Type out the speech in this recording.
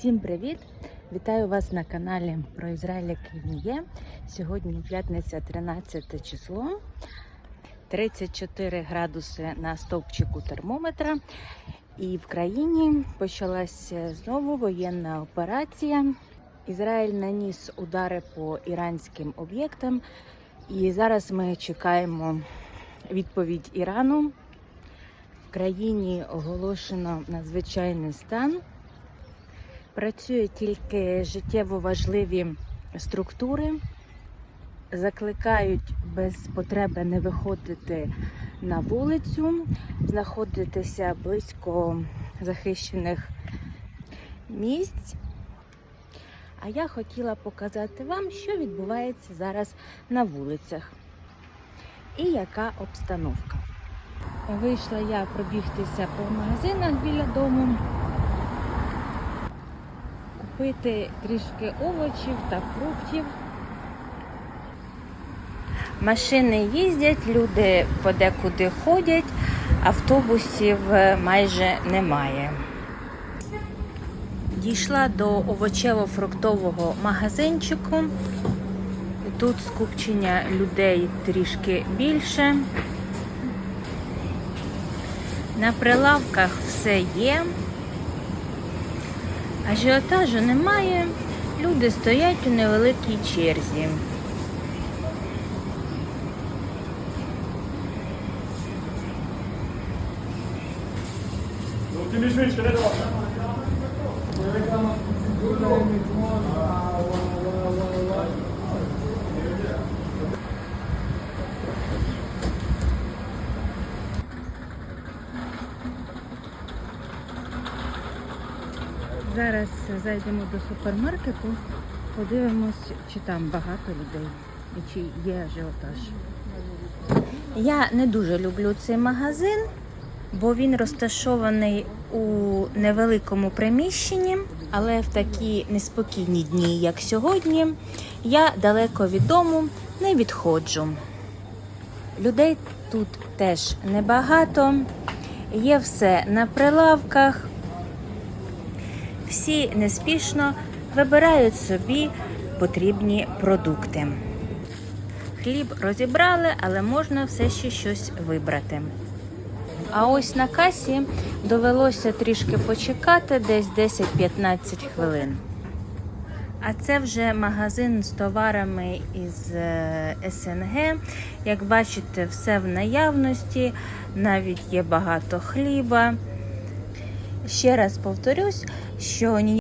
Всім привіт! Вітаю вас на каналі про Ізраїль, який є. Сьогодні п'ятниця 13 число, 34 градуси на стовпчику термометра. І в країні почалася знову воєнна операція. Ізраїль наніс удари по іранським об'єктам, і зараз ми чекаємо відповідь Ірану. В країні оголошено надзвичайний стан. Працює тільки життєво важливі структури, закликають без потреби не виходити на вулицю, знаходитися близько захищених місць. А я хотіла показати вам, що відбувається зараз на вулицях і яка обстановка. Вийшла я пробігтися по магазинах біля дому купити трішки овочів та фруктів. Машини їздять, люди подекуди ходять, автобусів е, майже немає. Дійшла до овочево-фруктового магазинчику. Тут скупчення людей трішки більше. На прилавках все є. Ажіотажу немає, люди стоять у невеликій черзі. Зараз зайдемо до супермаркету, подивимось, чи там багато людей і чи є ажіотаж. Я не дуже люблю цей магазин, бо він розташований у невеликому приміщенні, але в такі неспокійні дні, як сьогодні, я далеко від дому не відходжу. Людей тут теж небагато, є все на прилавках. Всі неспішно вибирають собі потрібні продукти. Хліб розібрали, але можна все ще щось вибрати. А ось на касі довелося трішки почекати, десь 10-15 хвилин. А це вже магазин з товарами із е, СНГ. Як бачите, все в наявності, навіть є багато хліба. Ще раз повторюсь, що ні